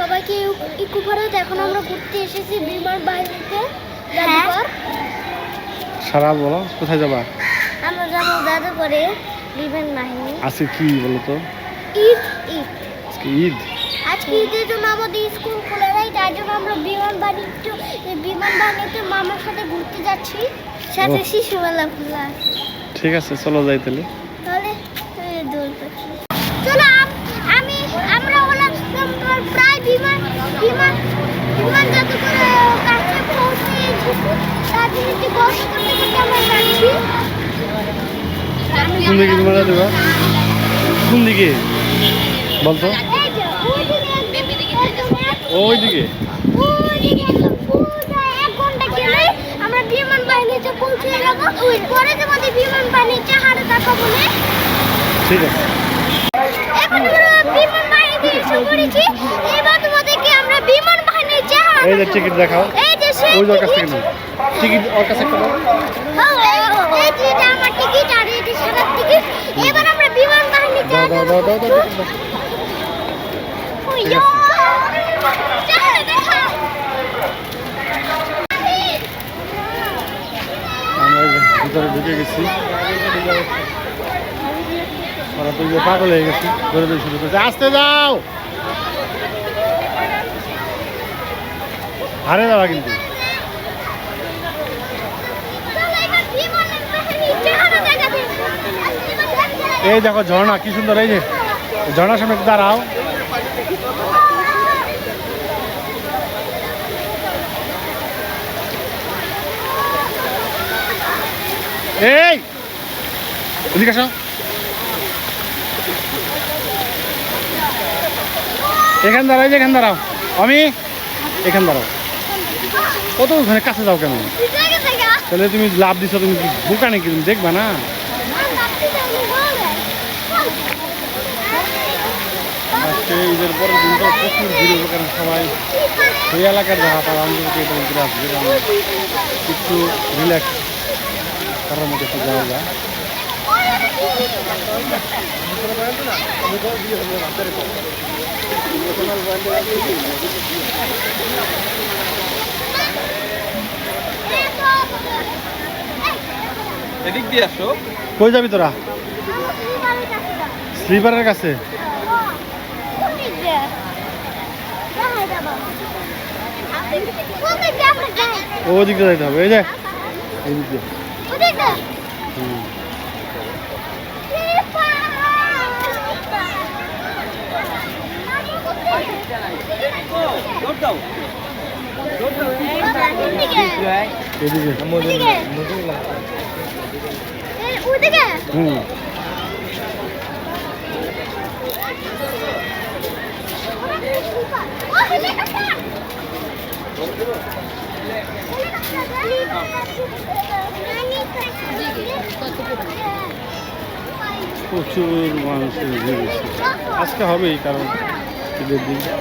সবাইকে ইকু ভারত এখন আমরা ঘুরতে এসেছি বিমান বাহিনীতে জাদুঘর সারা বলো কোথায় যাবা? আমরা যাব জাদুঘরে বিমান বাহিনী। আজকে কি বলো তো ঈদ ঈদ। আজকে ঈদ? আজকে ঈদের জন্য আমাদের স্কুল খোলা নাই তাই জন্য আমরা বিমান বাণিজ্য বিমান বাণিজ্য মামার সাথে ঘুরতে যাচ্ছি সাথে শিশু মেলা খোলা আছে। ঠিক আছে চলো যাই তাহলে। তাহলে। চলো আম- আমি আমরা হলাম বিমান বিমান বিমান জাদুঘরের কাছে পৌঁছে তার জন্য একটু গল্প করতে করতে আমরা যাচ্ছি। কোন দিকে তোমার যাবা কোন দিকে? বলতো। ওই দিকে আমরা বিমান বাহিনীতে পৌঁছে যাব। পরে তোমাদের বিমান বাহিনীতে হারে দেখা বলে ঠিক আছে। এখন বিমান এবার তোমাদেরকে আমরা বিমান বাহিনীর চেহারা এই যে টিকিট দেখাও। এই যে ওই ওর কাছ নাও। টিকিট ওর কাছে একটা দাও হ্যাঁ, এই- এই যে এটা আমার টিকিট আর এটা সাদা টিকিট। এবার আমরা বিমান বাহিনীর দাও দাও দাও দাও দাও দাও। ওই ঠিক আছে। চেহারা দেখাও আমরা ভিতরে ঢুকে গেছি। ওরা তো পাগল হয়ে গেছি, ধরে শুরু করেছে। আসতে যাও হারে যাওয়া কিন্তু। এই দেখো ঝর্ণা, কি সুন্দর, এই যে। ঝর্ণার সামনে দাঁড়াও। এই! আসো। এখান দাঁড়াও এখান দাঁড়াও। আমি এখান দাঁড়াও। কত ওখানে কাছে যাও কেন? তাহলে তুমি লাভ দিছো, তুমি কি বোকা নাকি? তুমি দেখবা না? আজকে ঈদের কারণ সবাই এই এলাকার যারা তারা একটু রিল্যাক্স করার একটু জায়গা। এদিক দিয়ে আসো। কই যাবি তোরা? স্লিপারের কাছে। ও দিকটা যাইতে হবে। এই যে। এই দিয়ে। হুম। প্রচুর হচ্ছে। আজকে হবেই কারণ দিন ওইটা গেছে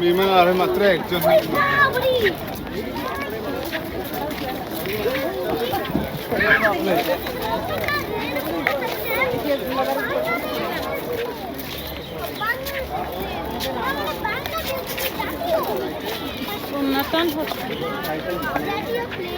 বিমান আর মাত্র একজন ওই উনিও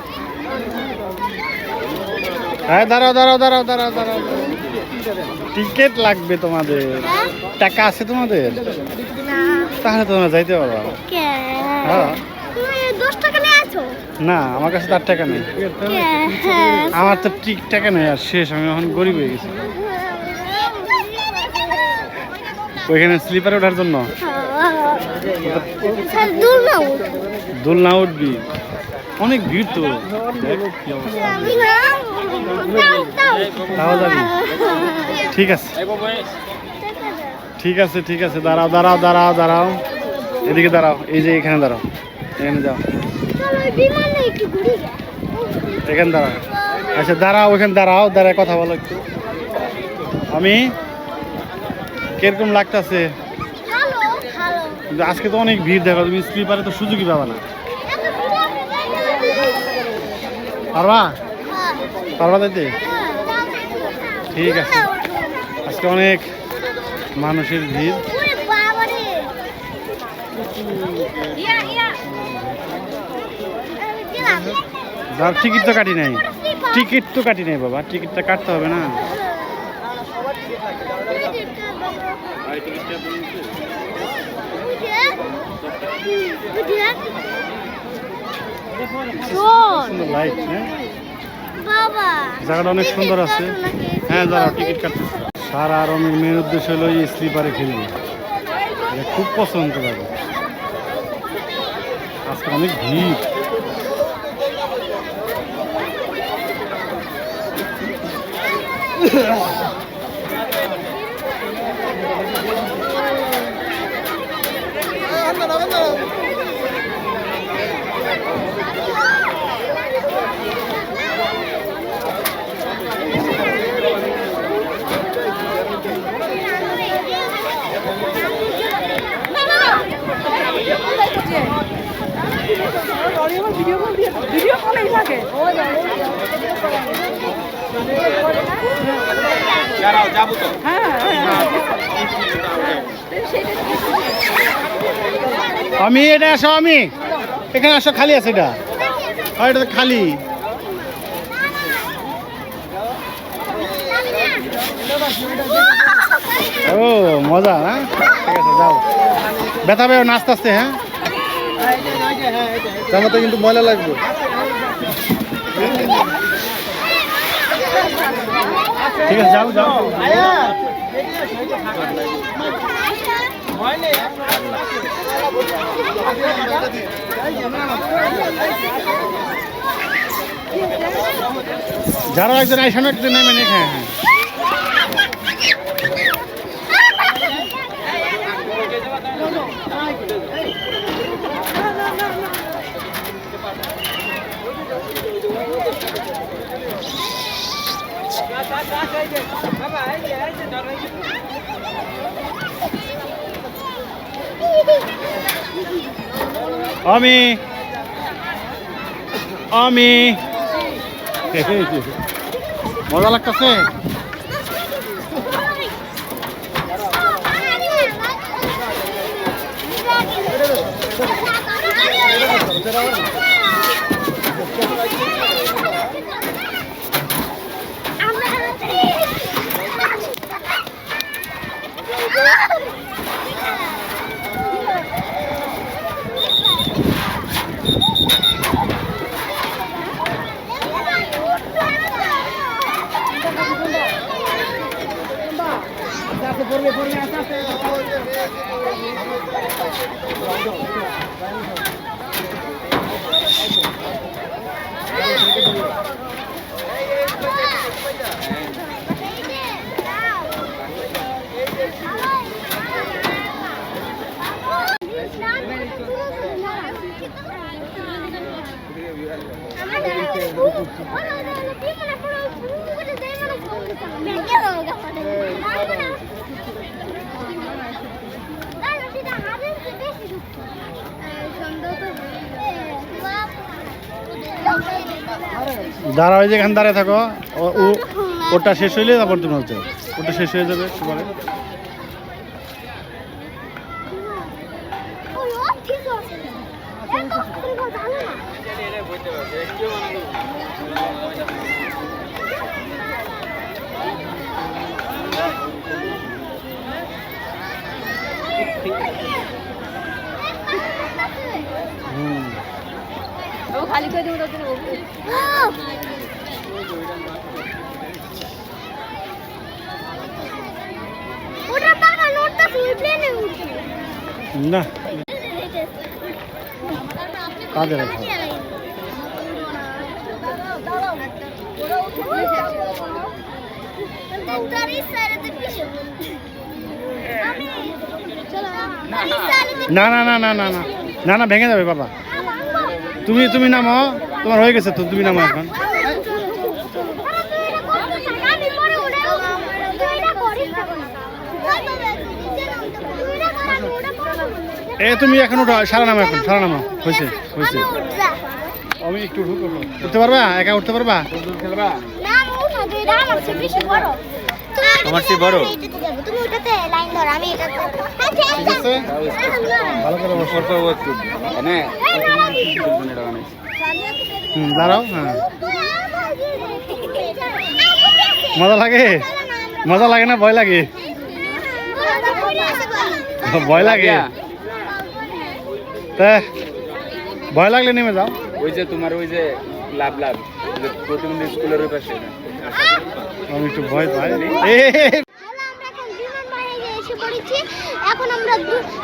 হ্যাঁ দাঁড়াও দাঁড়াও দাঁড়াও দাঁড়াও দাঁড়াও। টিকিট লাগবে তোমাদের। টাকা আছে তোমাদের? না। তাহলে তোমরা যাইতে পারবা। কে? হ্যাঁ। না আমার কাছে তার টাকা নেই। হ্যাঁ আমার তো ঠিক টাকা নেই আর শেষ আমি এখন গরিব হয়ে গেছি। ওইখানে স্লিপারে ওঠার জন্য। হ্যাঁ। দূর না উঠবি। অনেক ভিড় তো। ঠিক আছে। ঠিক আছে ঠিক আছে। দাঁড়াও দাঁড়াও দাঁড়াও দাঁড়াও। এদিকে দাঁড়াও এই যে এখানে দাঁড়াও। এখানে যাও। এখানে দাঁড়াও। আচ্ছা দাঁড়াও ওখানে দাঁড়াও দাঁড়ায় কথা বলো একটু। আমি? কীরকম লাগতেছে? আজকে তো অনেক ভিড় দেখো তুমি স্লিপারে তো সুযোগই পাবা না এত ভিড় আপনি যাইতে পারবা? হ্যাঁ পারবা হ্যাঁ ঠিক আছে। আজকে অনেক মানুষের ভিড়। ইয়া ইয়া যার টিকিট তো কাটি নাই। টিকিট তো কাটি নাই বাবা টিকিটটা কাটতে হবে না। সুন্দর লাইট হ্যাঁ? জায়গাটা অনেক সুন্দর আছে। হ্যাঁ দাঁড়াও টিকিট কাটতেছে সারা রমের মেন উদ্দেশ্য হলো এই স্লিপারে খেলবে। খুব পছন্দ যাবে আজকে অনেক ভিড়। ভিডিও হ্যাঁ হ্যাঁ আমি, এটা আসো আমি। এখানে আসো, খালি আছে এটা। এটা তো খালি। ও, মজা হ্যাঁ? ঠিক আছে, যাও। ব্যথা পেও না আস্তে আস্তে হ্যাঁ? জামাতে কিন্তু ময়লা লাগবে। ঠিক আছে যাও যাও যারা একজন আইসানো একজন নেমে নে হ্যাঁ হ্যাঁ আমি আমি। মজা লাগতেছে? দাঁড়াও এই যে এখানে দাঁড়িয়ে থাকো। ওটা শেষ হইলে তারপর তুমি হচ্ছে ওটা শেষ হয়ে যাবে খালি করে দেবো তোর না না না না না না। না না ভেঙে যাবে বাবা। তুমি তুমি নামো তোমার হয়ে গেছে তো তুমি নামো এখন। এ তুমি এখন উঠো সারা নামো এখন সারা নামো হয়েছে হয়েছে। আমি একটু উঠতে পারবা? একা উঠতে পারবা? আমার চেয়ে বড়? তুমি ওটাতে লাইন ধরো আমি এটাতে ঠিক আছে ভালো করে বসো হুম দাঁড়াও হ্যাঁ। মজা লাগে? মজা লাগে না? ভয় লাগে? ভয় লাগে? তা ভয় লাগলে নেমে যাও। ওই যে তোমার ওই যে লাভ লাভ। প্রতিবন্ধী স্কুলের ওই পাশে। আমি একটু ভয় পাই। আমরা এখন বিমান বাহিনীতে এসে পড়েছি। এখন আমরা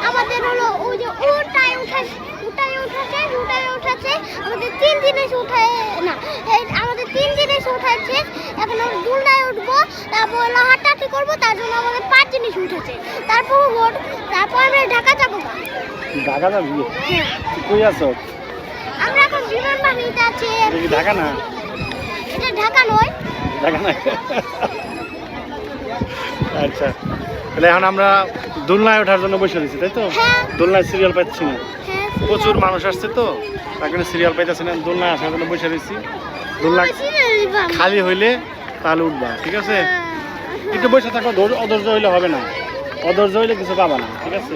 আমাদের হলো ওই যে উঠায় উঠাছে উঠায় উঠাছে উঠায় উঠাছে। আমাদের তিন জিনিস উঠায় না আমাদের তিন জিনিস উঠাচ্ছে। এখন আমরা দুলনায় উঠবো তারপর হাঁটাহাঁটি করব তার জন্য আমাদের পাঁচ জিনিস উঠেছে। তারপর ওর তারপর আমরা ঢাকা যাব। ঢাকা যাবি? কই আছো? বিমান এটা কি ঢাকা না? এটা ঢাকা নয়। ঢাকা না আচ্ছা। তাহলে এখন আমরা দোলনায় ওঠার জন্য বসে রয়েছি তাই তো? হ্যাঁ। দোলনায় সিরিয়াল পাচ্ছি না। হ্যাঁ প্রচুর মানুষ আসছে তো। তার কারণে সিরিয়াল পাইতেছি না। দোলনায় আসার জন্য বসে রয়েছি। দোলনা খালি হইলে তাহলে উঠবা ঠিক আছে? একটু বসে থাকো ধৈর্য- অধৈর্য হইলে হবে না। অধৈর্য হইলে কিছু পাবা না ঠিক আছে?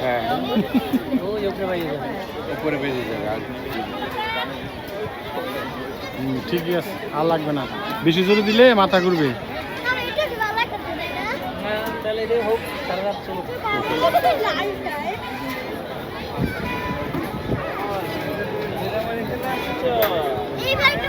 হ্যাঁ যাবে আর ঠিকই আছে আর লাগবে না? বেশি জোরে দিলে মাথা ঘুরবে এই ভাই তো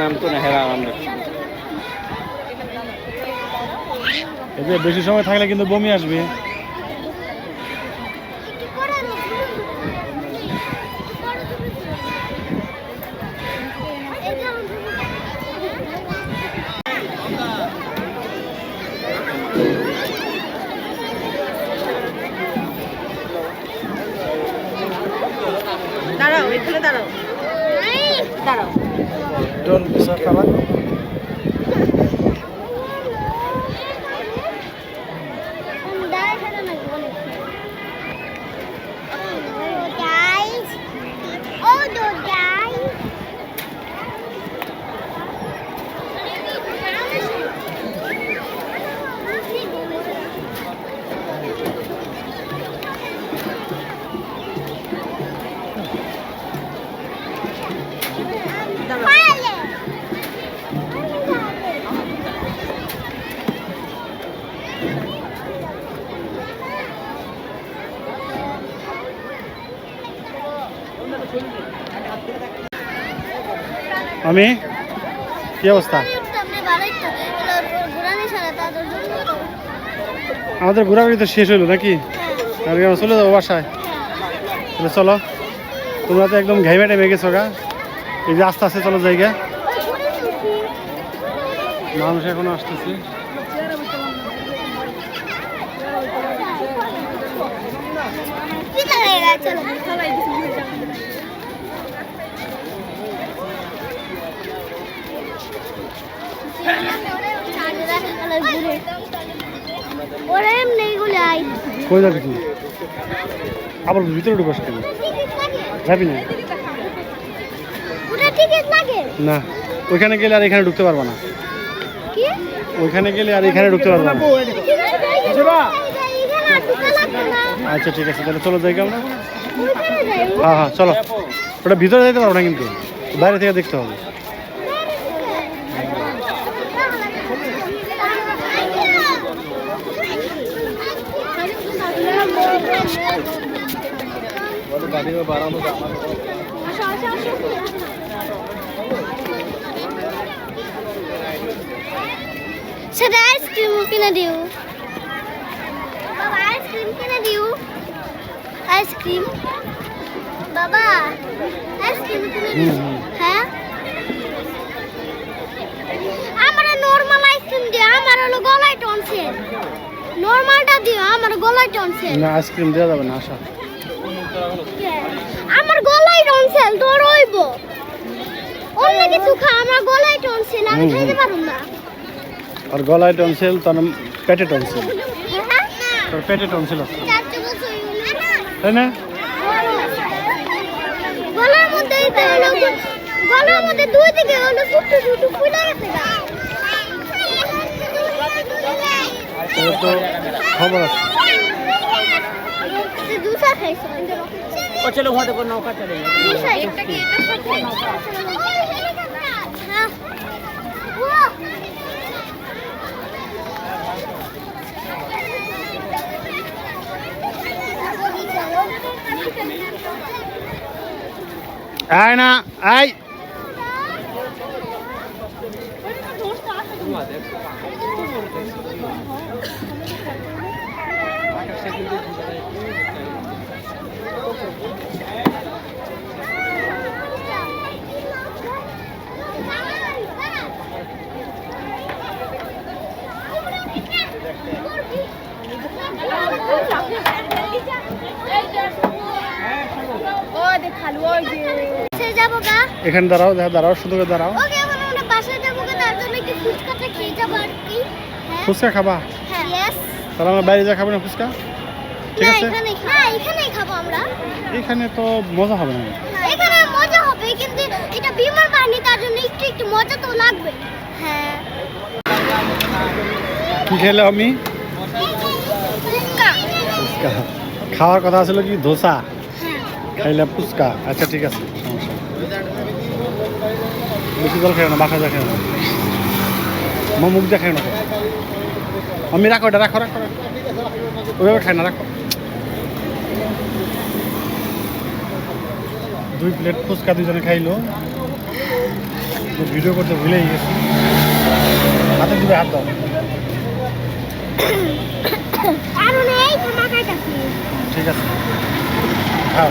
নাম তো না হ্যাঁ নাম এই যে বেশি সময় থাকলে কিন্তু বমি আসবে। আমি? কি অবস্থা? আমাদের ঘোরাঘুরি তো শেষ হলো নাকি? আর কি আমরা চলে যাব বাসায়। তাহলে চলো তোমরা তো একদম ঘাইমে টাইমে গেছো গা। এই যে আস্তে আস্তে চলো জায়গা মানুষ এখনও আসতেছে। আবার ভিতরে ঢুকাস যাবি না? না, ওইখানে গেলে আর এখানে ঢুকতে পারব না। ওইখানে গেলে আর এখানে ঢুকতে পারব না। আচ্ছা ঠিক আছে, তাহলে চলো যাই আমরা। হ্যাঁ হ্যাঁ চলো। ওটা ভিতরে যেতে পারব না কিন্তু, বাইরে থেকে দেখতে হবে। সেটা আইসক্রিম কিনে দিও। বাবা আইসক্রিম কিনে দিও। আইসক্রিম বাবা আইসক্রিম কিনে দিও। হুম, হুম। হ্যাঁ? আমার নরমাল আইসক্রিম দিও আমার হলো গলায় টনসিল নরমালটা দিও আমার গলায় টনসিল না আইসক্রিম দেওয়া যাবে না আশা আমার গলায় টনসিল তোর হইব অন্য কিছু খা আমার গলায় টনসিল আমি। খাইতে পারব না। আর গলায় টনসিল তার পেটে টনসিল। হ্যাঁ? তোর পেটে টনসিল আছে। বছর তাই না? গলার মধ্যে তো হলো গলার মধ্যে দুই দিকে হলো ছোট্ট ছোট্ট ফুলে গেছে। তো খবর আছে। তুই দুসা খাইছো ও চলো ওখানে কোনো নৌকা চলে দুসা একটা কি এটা সাথে হ্যাঁ ও আয় না আয় ও দেখালু ওই যে সে যাব গা এখানে দাঁড়াও দেখা দাঁড়াও সুন্দর করে দাঁড়াও ওকে এখন আমরা বাসায় যাব গা তার জন্য একটু ফুচকাটা খেয়ে যাব আর কি। হ্যাঁ। ফুচকা খাবা? হ্যাঁ। তাহলে আমরা বাইরে যা খাব না ফুচকা? ঠিক আছে? এখানে আমরা। এখানে তো মজা হবে না। এখানে মজা হবে কিন্তু এটা বিমার তার জন্য একটু একটু মজা তো লাগবে। হ্যাঁ। কি খেলে আমি? ফুচকা। খাওয়ার কথা ছিল কি ধোসা? হ্যাঁ। খাইলে ফুচকা। আচ্ছা ঠিক আছে সমস্যা। বেশি জল খাই না বাসা যা খাই না। মা মুখ যা খাই না আমি রাখো এটা রাখো রাখো রাখো। ওইভাবে খাই না রাখো। দুই প্লেট ফুচকা দুজনে খাইলো। ভিডিও করতে ভুলেই গেছি। হাতে দিবে হাত দাও। ঠিক আছে। খাও